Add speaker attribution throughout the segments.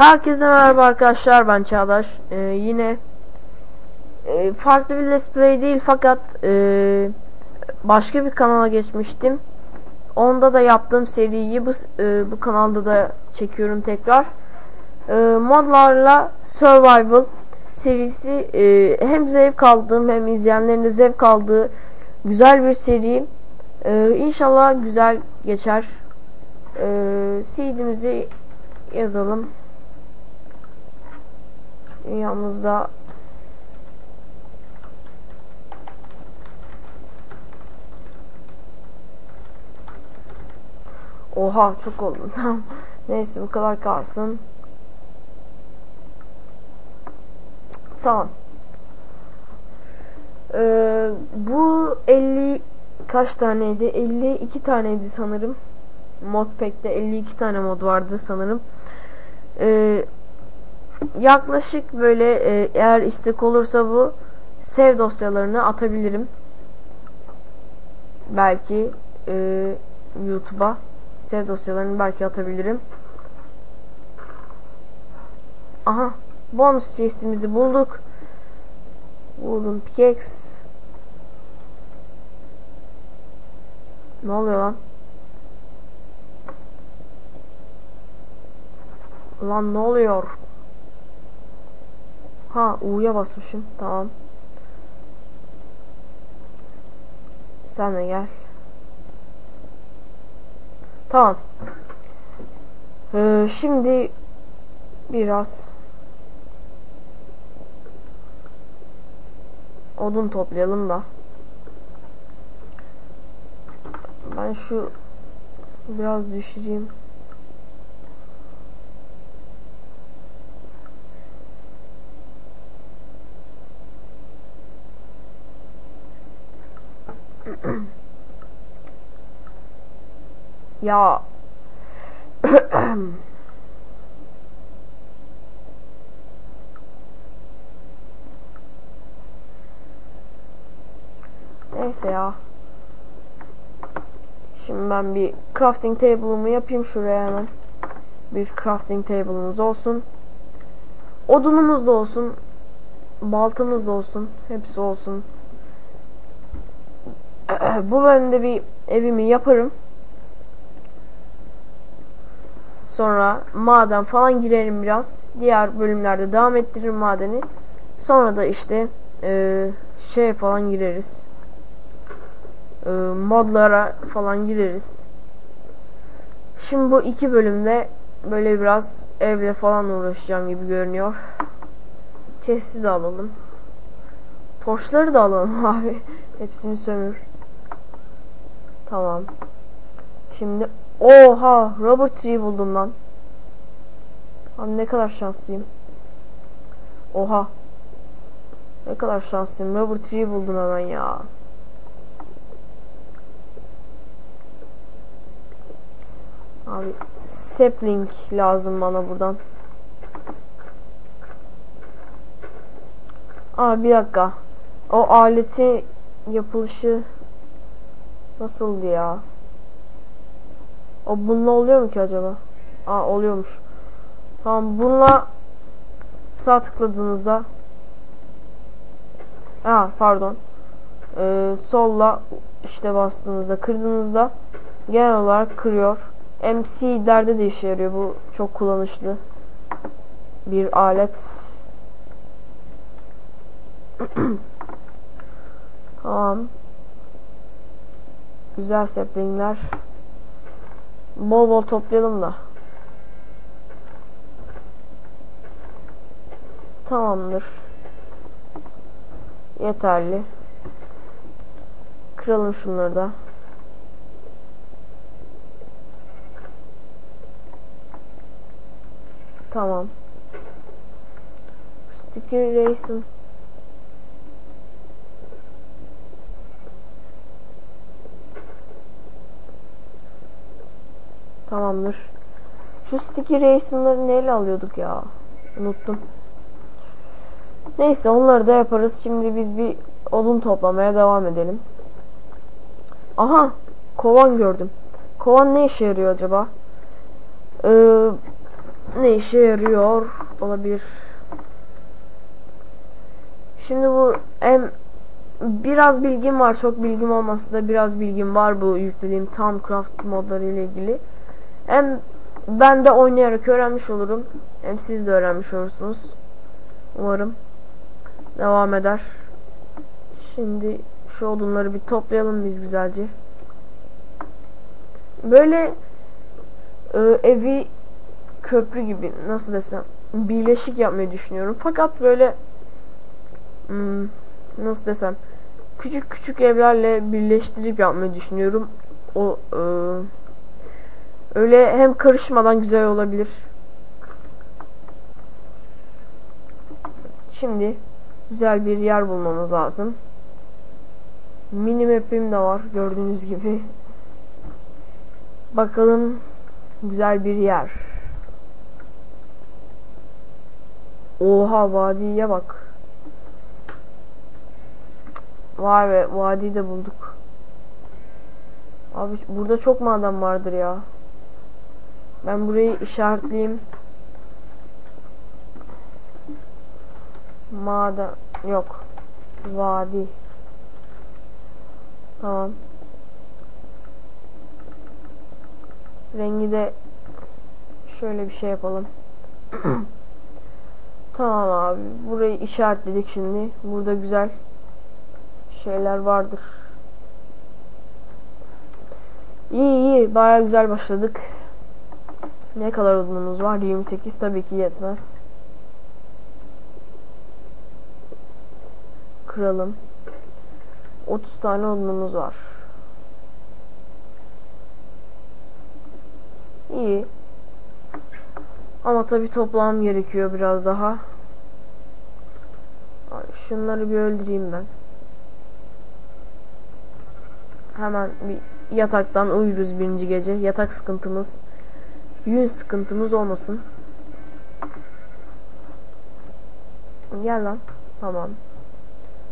Speaker 1: Herkese merhaba arkadaşlar ben Çağdaş. Ee, yine e, farklı bir let's play değil fakat e, başka bir kanala geçmiştim. Onda da yaptığım seriyi bu e, bu kanalda da çekiyorum tekrar. E, modlarla survival serisi e, hem zevk aldığım hem izleyenlerin de zevk aldığı güzel bir seri. E, inşallah güzel geçer. E, seedimizi yazalım. Dünyamızda Oha çok oldu. Tamam. Neyse bu kadar kalsın. Tamam. Ee, bu 50 kaç taneydi? 52 taneydi sanırım. Modpack'te 52 tane mod vardı sanırım. Ee, yaklaşık böyle e, eğer istek olursa bu sev dosyalarını atabilirim. Belki e, YouTube'a sev dosyalarını belki atabilirim. Aha bonus chest'imizi bulduk. Wooden pickaxe. Ne oluyor lan? Lan ne oluyor? Ha U'ya basmışım. Tamam. Sen de gel. Tamam. Ee, şimdi biraz odun toplayalım da. Ben şu biraz düşüreyim. Ya Neyse ya. Şimdi ben bir crafting table'ımı yapayım şuraya hemen. Bir crafting table'ımız olsun. Odunumuz da olsun. Baltamız da olsun. Hepsi olsun. Bu bölümde bir evimi yaparım. Sonra maden falan girerim biraz. Diğer bölümlerde devam ettiririm madeni. Sonra da işte e, şey falan gireriz. E, modlara falan gireriz. Şimdi bu iki bölümde böyle biraz evle falan uğraşacağım gibi görünüyor. Chest'i de alalım. Torçları da alalım abi. Hepsini sömür. Tamam. Şimdi oha rubber tree buldum lan. Abi ne kadar şanslıyım. Oha. Ne kadar şanslıyım. Rubber tree buldum hemen ya. Abi sapling lazım bana buradan. Aa bir dakika. O aleti yapılışı nasıldı ya? O bununla oluyor mu ki acaba? Aa oluyormuş. Tamam bununla sağ tıkladığınızda Aa pardon. Ee, solla işte bastığınızda kırdığınızda genel olarak kırıyor. MC'lerde de işe yarıyor. Bu çok kullanışlı bir alet. tamam. Güzel saplingler. Bol bol toplayalım da. Tamamdır. Yeterli. Kıralım şunları da. Tamam. Sticky Racing. Tamamdır. Şu sticky racer'ları neyle alıyorduk ya? Unuttum. Neyse onları da yaparız. Şimdi biz bir odun toplamaya devam edelim. Aha! Kovan gördüm. Kovan ne işe yarıyor acaba? Ee, ne işe yarıyor olabilir. Şimdi bu hem biraz bilgim var. Çok bilgim olmasa da biraz bilgim var bu yüklediğim Thaumcraft modları ile ilgili. Hem ben de oynayarak öğrenmiş olurum. Hem siz de öğrenmiş olursunuz. Umarım devam eder. Şimdi şu odunları bir toplayalım biz güzelce. Böyle e, evi köprü gibi nasıl desem birleşik yapmayı düşünüyorum. Fakat böyle hmm, nasıl desem küçük küçük evlerle birleştirip yapmayı düşünüyorum. O e, öyle hem karışmadan güzel olabilir. Şimdi güzel bir yer bulmamız lazım. Mini map'im de var gördüğünüz gibi. Bakalım güzel bir yer. Oha vadiye bak. Vay be vadiyi de bulduk. Abi burada çok maden vardır ya. Ben burayı işaretleyeyim. Maden yok. Vadi. Tamam. Rengi de şöyle bir şey yapalım. tamam abi. Burayı işaretledik şimdi. Burada güzel şeyler vardır. İyi iyi. Baya güzel başladık. Ne kadar odunumuz var? 28 tabii ki yetmez. Kıralım. 30 tane odunumuz var. İyi. Ama tabi toplam gerekiyor biraz daha. Şunları bir öldüreyim ben. Hemen bir yataktan uyuruz birinci gece. Yatak sıkıntımız, yün sıkıntımız olmasın. Gel lan. Tamam.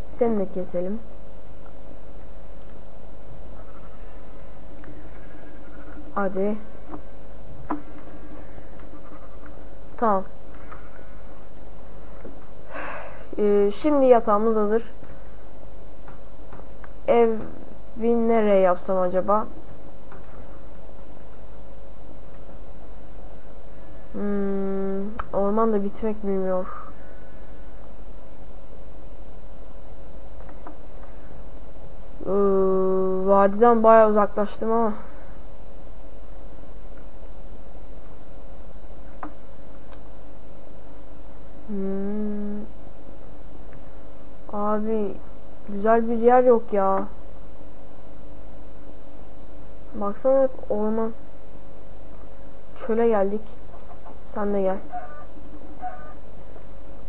Speaker 1: Seni de keselim. Hadi. Tamam. Ee, şimdi yatağımız hazır. Evi nereye yapsam acaba? Hmm, orman da bitmek bilmiyor. Ee, vadiden bayağı uzaklaştım ama. Hmm. Abi güzel bir yer yok ya. Baksana orman. Çöle geldik. Sen de gel.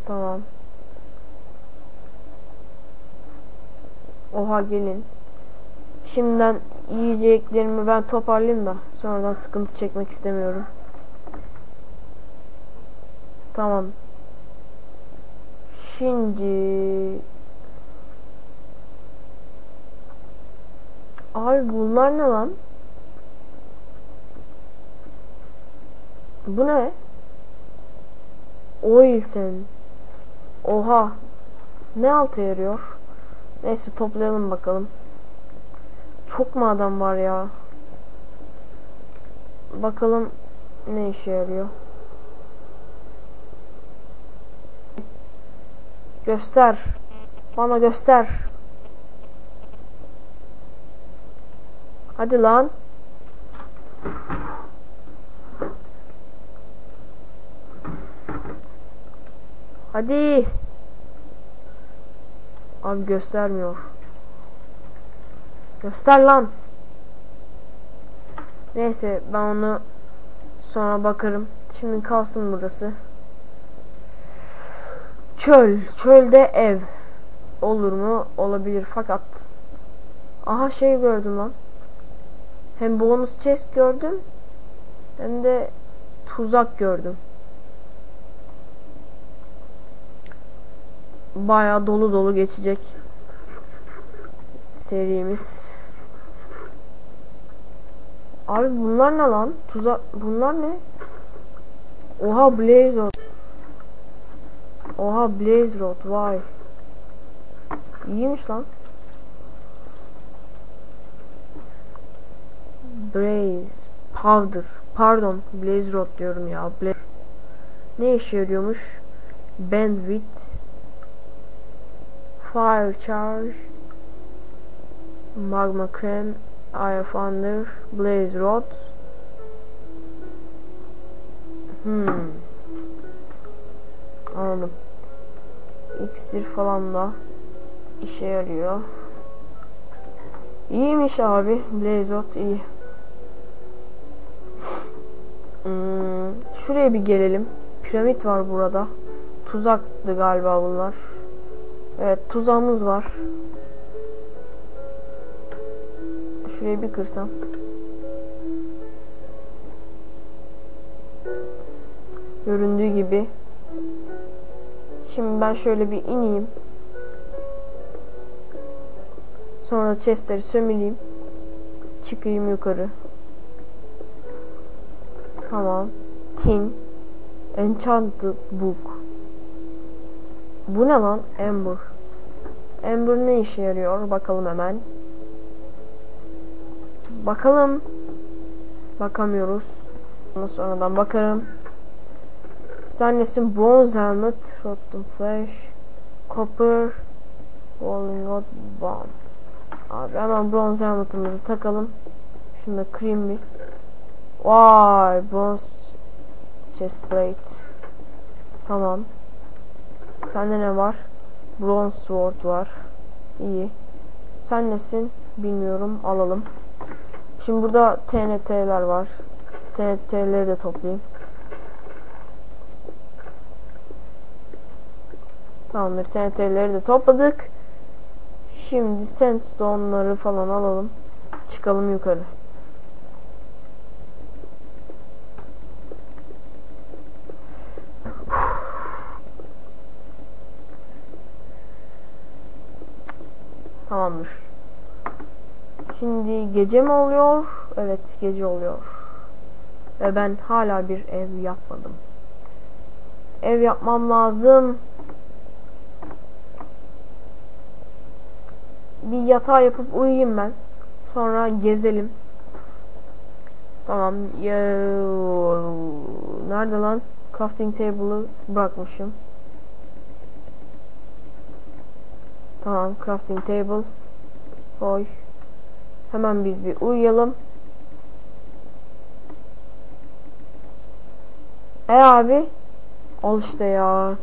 Speaker 1: Tamam. Oha gelin. Şimdiden yiyeceklerimi ben toparlayayım da sonradan sıkıntı çekmek istemiyorum. Tamam. Şimdi Abi bunlar ne lan? Bu ne? Oil sen. Oha. Ne altı yarıyor? Neyse toplayalım bakalım. Çok maden var ya. Bakalım ne işe yarıyor. Göster. Bana göster. Hadi lan. Hadi. Abi göstermiyor. Göster lan. Neyse ben onu sonra bakarım. Şimdi kalsın burası. Çöl. Çölde ev. Olur mu? Olabilir fakat. Aha şey gördüm lan. Hem bonus chest gördüm. Hem de tuzak gördüm. Baya dolu dolu geçecek. Serimiz. Abi bunlar ne lan? Tuzak bunlar ne? Oha Blaze Rod. Oha Blaze Rod vay. İyiymiş lan. Blaze Powder. Pardon Blaze Rod diyorum ya. Blaze. Ne işe yarıyormuş? Bandwidth Fire Charge Magma Cream Eye of Thunder Blaze Rod Hmm. Anladım. İksir falan da işe yarıyor. İyiymiş abi. Blaze Rod iyi. Hmm, Şuraya bir gelelim. Piramit var burada. Tuzaktı galiba bunlar Evet tuzağımız var Şurayı bir kırsam. Göründüğü gibi. Şimdi ben şöyle bir ineyim. Sonra chestleri sömüreyim. Çıkayım yukarı. Tamam. Tin. Enchanted Book. Bu ne lan? Ember. Ember ne işe yarıyor? Bakalım hemen. Bakalım. Bakamıyoruz. Ondan sonradan bakarım. Sen nesin? Bronze helmet, rotten flesh, copper, rolling rod, bomb. Abi hemen bronze helmetimizi takalım. Şunu da kırayım bir. Vay bronze chest plate. Tamam. Sende ne var? Bronze sword var. İyi. Sen nesin? Bilmiyorum. Alalım. Şimdi burada TNT'ler var. TNT'leri de toplayayım. Tamamdır. TNT'leri de topladık. Şimdi sandstone'ları falan alalım. Çıkalım yukarı. Tamamdır. Şimdi gece mi oluyor? Evet gece oluyor. Ve ben hala bir ev yapmadım. Ev yapmam lazım. Bir yatağı yapıp uyuyayım ben. Sonra gezelim. Tamam. Nerede lan? Crafting table'ı bırakmışım. Tamam. Crafting table. Koy. Hemen biz bir uyuyalım. E abi. Al işte ya.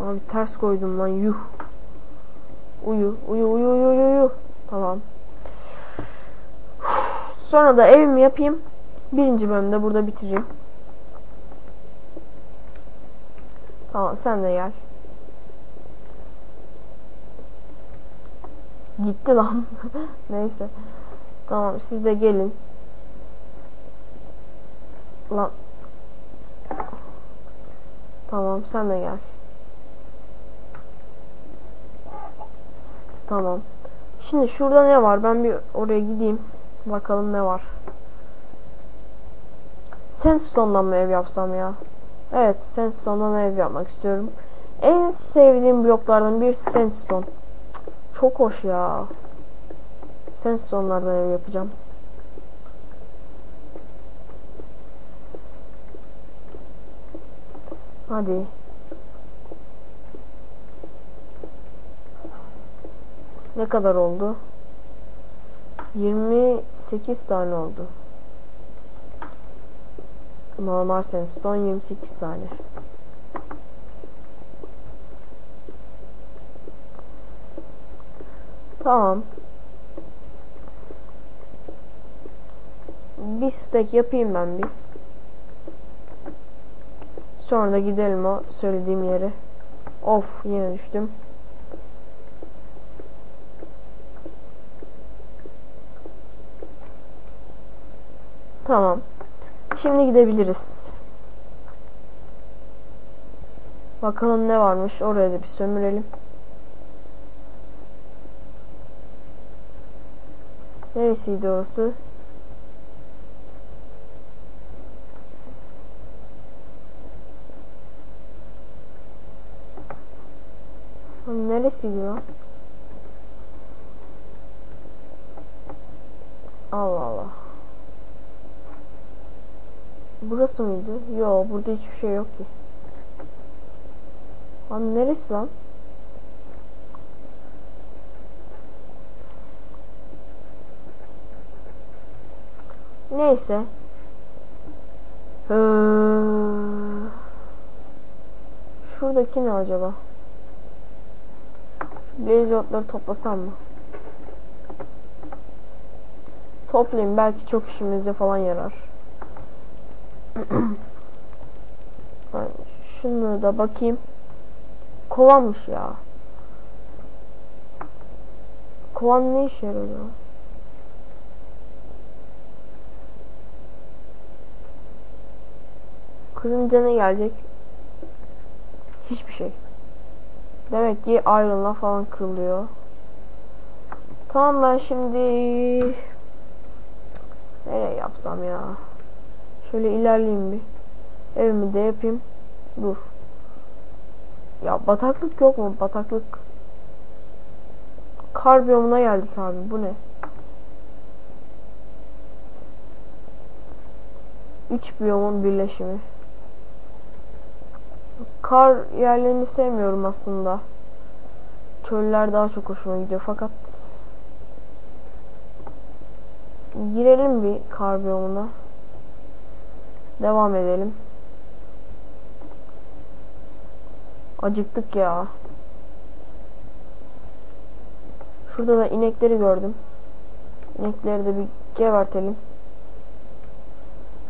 Speaker 1: Abi ters koydum lan yuh. Uyu uyu uyu uyu uyu uyu. Tamam. Sonra da evimi yapayım. Birinci bölümde burada bitireyim. Tamam sen de gel. Gitti lan. Neyse. Tamam siz de gelin. Lan. Tamam sen de gel. Tamam. Şimdi şurada ne var? Ben bir oraya gideyim. Bakalım ne var. Sandstone'dan mı ev yapsam ya? Evet, Sandstone'dan ev yapmak istiyorum. En sevdiğim bloklardan bir Sandstone. Çok hoş ya. Sandstone'lardan ev yapacağım. Hadi. Ne kadar oldu? 28 tane oldu. Normal sandstone 28 tane. Tamam. Bir stack yapayım ben bir. Sonra da gidelim o söylediğim yere. Of yine düştüm. Tamam. Şimdi gidebiliriz. Bakalım ne varmış. Oraya da bir sömürelim. Neresiydi orası? Oğlum neresiydi lan? Allah Allah. Burası mıydı? Yo burada hiçbir şey yok ki. Lan neresi lan? Neyse. Ee, şuradaki ne acaba? Şu blaze otları toplasam mı? Toplayayım belki çok işimize falan yarar. Şunu da bakayım. Kovanmış ya. Kovan ne işe yarıyor? Kırınca ne gelecek? Hiçbir şey. Demek ki iron'la falan kırılıyor. Tamam ben şimdi nereye yapsam ya? Şöyle ilerleyeyim bir. Evimi de yapayım. Dur. Ya bataklık yok mu? Bataklık. Kar biyomuna geldik abi. Bu ne? Üç biyomun birleşimi. Kar yerlerini sevmiyorum aslında. Çöller daha çok hoşuma gidiyor fakat girelim bir kar biyomuna. Devam edelim. Acıktık ya. Şurada da inekleri gördüm. İnekleri de bir gebertelim.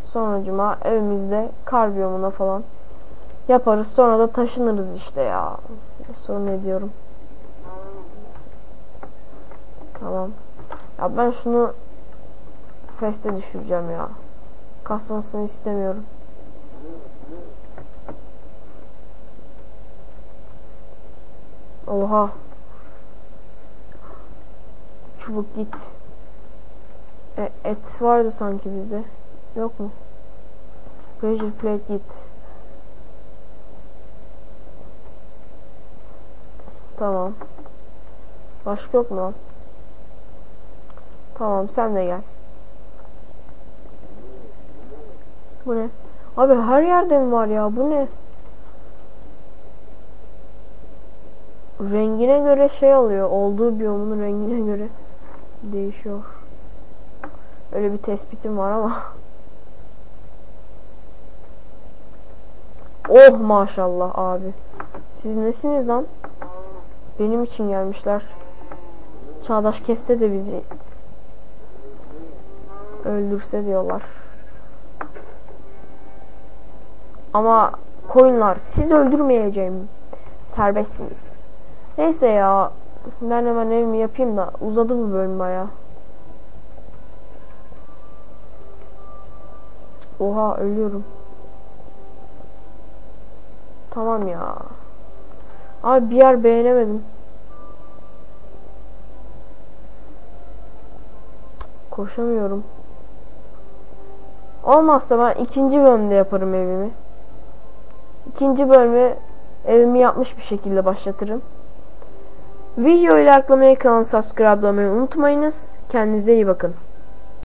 Speaker 1: Sonucuma evimizde kar biyomuna falan yaparız. Sonra da taşınırız işte ya. Sorun ediyorum. Tamam. Ya ben şunu feste düşüreceğim ya. Kasmasını istemiyorum. Oha. Çubuk git. E, et vardı sanki bizde. Yok mu? Pressure plate git. Tamam. Başka yok mu? Tamam sen de gel. Bu ne? Abi her yerde mi var ya? Bu ne? Rengine göre şey alıyor. Olduğu biyomun rengine göre değişiyor. Öyle bir tespitim var ama. Oh maşallah abi. Siz nesiniz lan? Benim için gelmişler. Çağdaş kesse de bizi öldürse diyorlar. Ama koyunlar siz öldürmeyeceğim. Serbestsiniz. Neyse ya. Ben hemen evimi yapayım da uzadı bu bölüm baya. Oha ölüyorum. Tamam ya. Abi bir yer beğenemedim. Koşamıyorum. Olmazsa ben ikinci bölümde yaparım evimi. İkinci bölümü evimi yapmış bir şekilde başlatırım. Videoyu likelamayı, kanalı subscribe'lamayı unutmayınız. Kendinize iyi bakın.